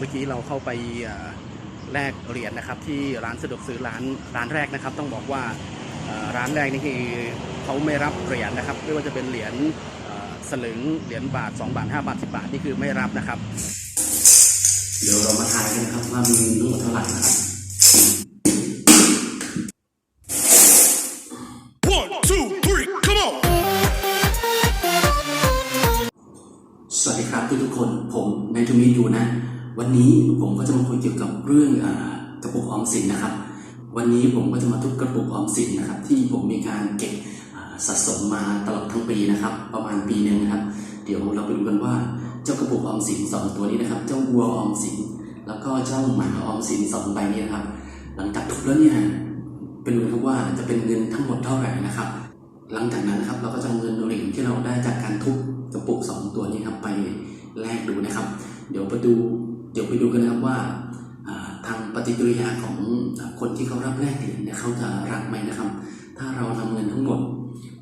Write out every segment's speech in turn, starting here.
เมื่อกี้เราเข้าไปเอ่อแลกเหรียญนะครับ ที่ร้านสะดวกซื้อร้านร้านแรกนะครับ ต้องบอกว่าเอ่อร้านแรกนี่คือเขาไม่รับเหรียญนะครับ ไม่ว่าจะเป็นเหรียญเอ่อสลึงเหรียญบาท 2 บาท 5 บาท 10 บาทนี่คือไม่รับนะครับ เดี๋ยวเรามาทายกันนะครับว่ามีทั้งหมดเท่าไหร่นะครับ One, two, three, come on! สวัสดีครับทุกทุกๆคนผมนายทูมีอยู่นะ วันนี้ผมก็จะมาคุยเกี่ยวกับเรื่องอกระปุกออมสินนะครับ วันนี้ผมก็จะมาทุบกระปุกออมสินนะครับ ที่ผมมีการเก็บสะสมมาตลอดทั้งปีนะครับ ประมาณปีหนึ่งนะครับ เดี๋ยวเราไปดูกันว่าเจ้ากระปุกออมสินสองตัวนี้นะครับ เจ้าวัวออมสินแล้วก็เจ้าหมาออมสินสองใบนี้นะครับ หลังจากทุบแล้วเนี่ยเป็นดูครับว่าจะเป็นเงินทั้งหมดเท่าไหร่นะครับ หลังจากนั้นนะครับเราก็จะเอาเงินเหรียญที่เราได้จากการทุบกระปุกสองตัวนี้ครับไปแลกดูนะครับ เดี๋ยวไปดู เดี๋ยวไปดูกันนะครับว่าทางปฏิกิริยาของคนที่เขารับแลกเหรียญเนี่ยเขาจะรักไหมนะครับ ถ้าเรานำเงินทั้งหมด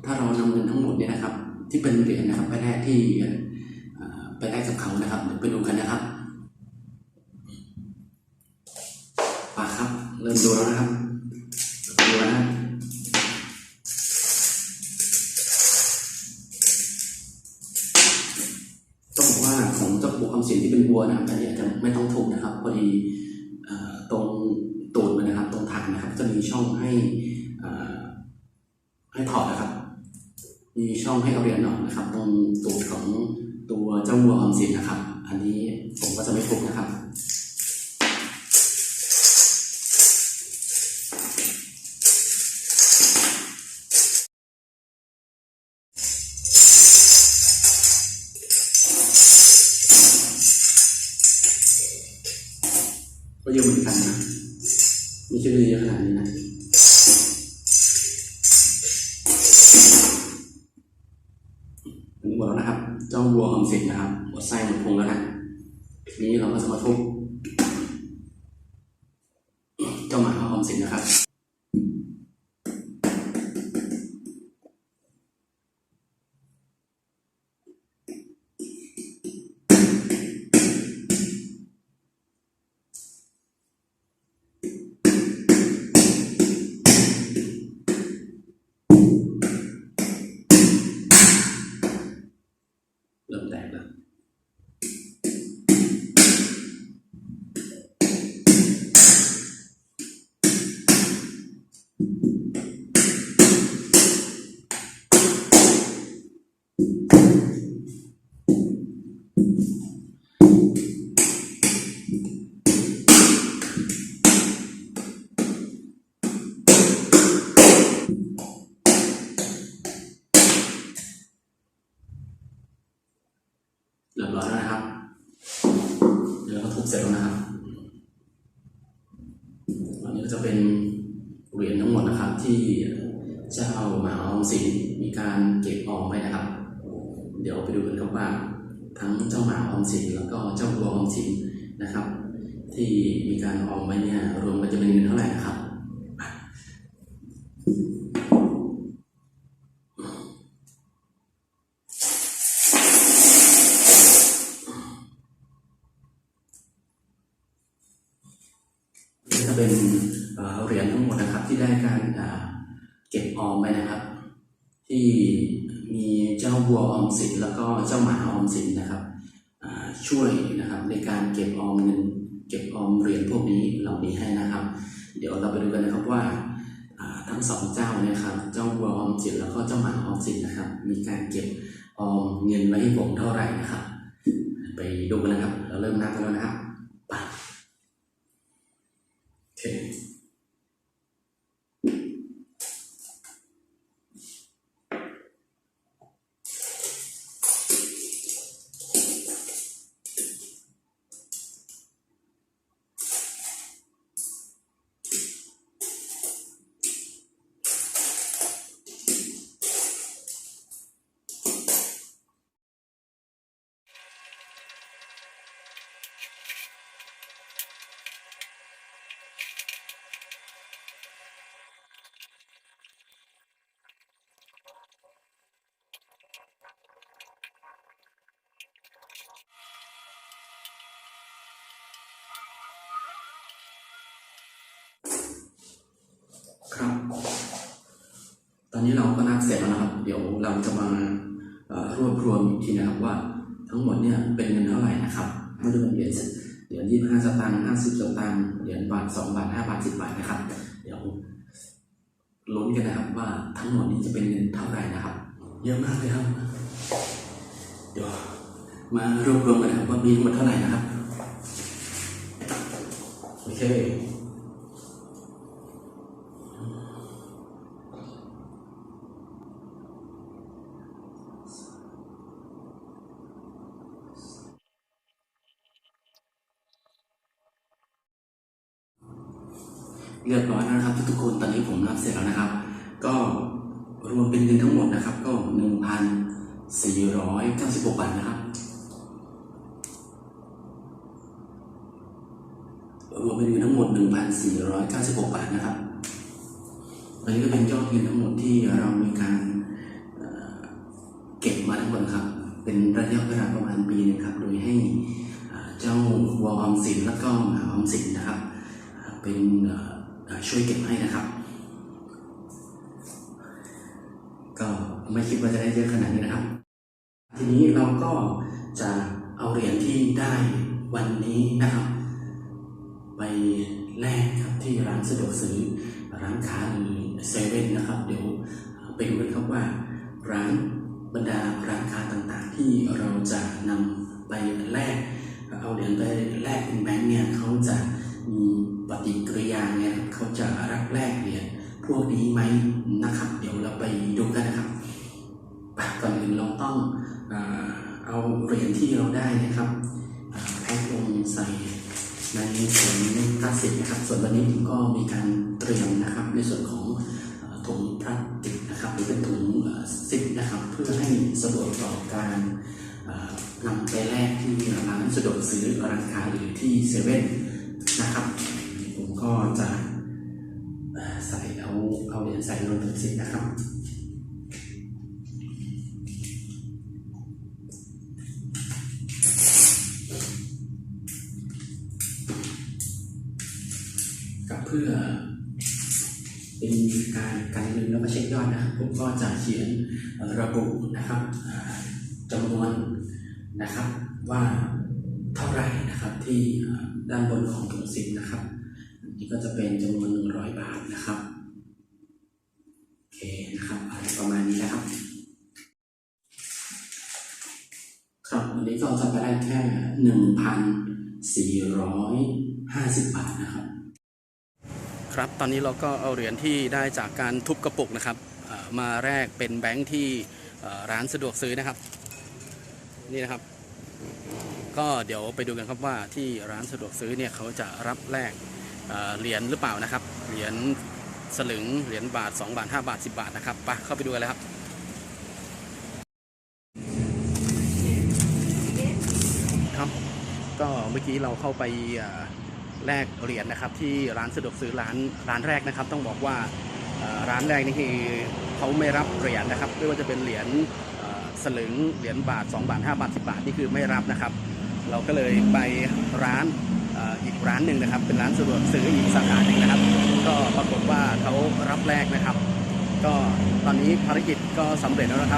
ถ้าเรานำเงินทั้งหมดเนี่ยนะครับ ที่เป็นเหรียญนะครับไปแลกที่ไปแลกกับเขานะครับเดี๋ยวไปดูกันนะครับมาครับ เริ่มดูแล้วนะครับ ให้ให้ถอดนะครับ มีช่องให้เอาเหรียญออกนะครับ ตรงตูดของตัวเจ้าวัวออมสินนะครับ อันนี้ผมก็จะไม่ถูกนะครับก็เยอะเหมือนกันนะ มดแล้วนะครับ เจ้าวัวออมสินนะครับหมดไส้หมดพุงแล้วนะทีนี้เราก็จะมาทุบเจ้าหมาออมสินนะครับ อันนี้ก็จะเป็นเหรียญทั้งหมดนะครับที่เจ้าหมาออมสินมีการเก็บออมไว้นะครับ เดี๋ยวไปดูกันครับว่าทั้งเจ้าหมาออมสินแล้วก็เจ้าวัวออมสินนะครับ ที่มีการออมไว้เนี่ยรวมกันจะเป็นเงินเท่าไหร่ ที่ได้การเก็บออมไว้นะครับ ที่มีเจ้าวัวออมสินแล้วก็เจ้าหมาออมสินนะครับช่วยนะครับในการเก็บออมเงินเก็บออมเหรียญพวกนี้เหล่านี้ให้นะครับ เดี๋ยวเราไปดูกันนะครับว่าทั้งสองเจ้าเนะครับ เจ้าวัวออมสินแล้วก็เจ้าหมาออมสินนะครับ มีการเก็บออมเงินไว้ให้ผมเท่าไหร่นะครับ ไปดูกันนะครับ เราเริ่มนับกันแล้วนะครับ อนนี้เราก็นับเสร็จแล้วนะครับ เดี๋ยวเราจะมารวบรวมอีกทีนะครับว่าทั้งหมดเนี่ยเป็นเงินเท่าไหร่นะครับไม่ได้เป็นเหรียญเหรียญยี่ห้าสตางค์ห้าสิบสตางค์เหรียญบาทสองบาทห้าบาทสิบบาทนะครับ เดี๋ยวลุ้นกันนะครับว่าทั้งหมดนี้จะเป็นเงินเท่าไหร่นะครับ เยอะมากเลยครับ เดี๋ยวมารวบรวมกันนะครับว่ามีทั้งหมดเท่าไหร่นะครับโอเค เรียบร้อยแล้วนะครับ ทุกๆคนตอนนี้ผมนับเสร็จแล้วนะครับ ก็รวมเป็นเงินทั้งหมดนะครับ ก็หนึ่งพันสี่ร้อยเก้าสิบหกบาทนะครับรวมเป็นเงินทั้งหมดหนึ่งพันสี่ร้อยเก้าสิบหกบาทนะครับอันนี้ก็เป็นยอดเงินทั้งหมดที่เรามีการเก็บมาทั้งหมดครับ เป็นระยะเวลาประมาณปีหนึงครับ โดยให้เจ้าวออมสินแล้วก็มหาอมสินนะครับ เป็น ช่วยเก็บให้นะครับ ก็ไม่คิดว่าจะได้เยอะขนาดนี้นะครับ ทีนี้เราก็จะเอาเหรียญที่ได้วันนี้นะครับ ไปแลกครับที่ร้านสะดวกซื้อร้านค้าหรือเซเว่นนะครับ เดี๋ยวไปดูกันครับว่า ร้านบรรดาร้านค้าต่างๆ ที่เราจะนำไปแลกเอาเหรียญไปแลกเป็นแบงค์เนี่ยเขาจะมี ปฏิกิริยาเนี่ยเขาจะรับแลกเหรียญพวกนี้ไหมนะครับ เดี๋ยวเราไปดูกันนะครับก่อนอื่นเราต้องเอาเหรียญที่เราได้นะครับแพ็คลงใส่ในถุงพลาสติกนะครับ ส่วนวันนี้ผมก็มีการเตรียมนะครับ ในส่วนของถุงพลาสติกนะครับหรือเป็นถุงซิปนะครับ เพื่อให้สะดวกต่อการนำไปแลกที่ร้านสะดวกซื้อร้านค้าหรือที่เซเว่นนะครับ ก็จะใส่เอาเอาเหรียญใส่ลงถุงซิปนะครับกับเพื่อเป็นการการลืมแล้วมาเช็คยอดนะครับผมก็จะเขียนระบุนะครับจำนวนนะครับว่าเท่าไหร่นะครับที่ด้านบนของถุงซิปนะครับ นนี้ก็จะเป็นจำนวน100บาทนะครับ โอเคนะครับอะไรประมาณนี้นะครับ ครับวันนี้ก็จะไปได้แค่หนึ่งพันสี่ร้อยห้าสิบบาทนะครับ ครับตอนนี้เราก็เอาเหรียญที่ได้จากการทุบกระปุกนะครับ มาแลกเป็นแบงค์ที่ร้านสะดวกซื้อนะครับ นี่นะครับ ก็เดี๋ยวไปดูกันครับว่าที่ร้านสะดวกซื้อเนี่ยเขาจะรับแลก เหรียญหรือเปล่านะครับ เหรียญสลึง เหรียญบาท 2 บาท 5 บาท 10 บาทนะครับไปเข้าไปดูกันเลยครับครับก็เมื่อกี้เราเข้าไปแลกเหรียญนะครับ ที่ร้านสะดวกซื้อร้านร้านแรกนะครับ ต้องบอกว่าร้านแรกนี่คือเขาไม่รับเหรียญนะครับ ไม่ว่าจะเป็นเหรียญสลึงเหรียญบาท 2 บาท 5 บาท 10 บาทนี่คือไม่รับนะครับ เราก็เลยไปร้าน อีกร้านหนึ่งนะครับ เป็นร้านสะดวกซื้ออีกสาขาหนึ่งนะครับ ก็ปรากฏว่าเขารับแรกนะครับ ก็ตอนนี้ภารกิจก็สำเร็จแล้วนะครับ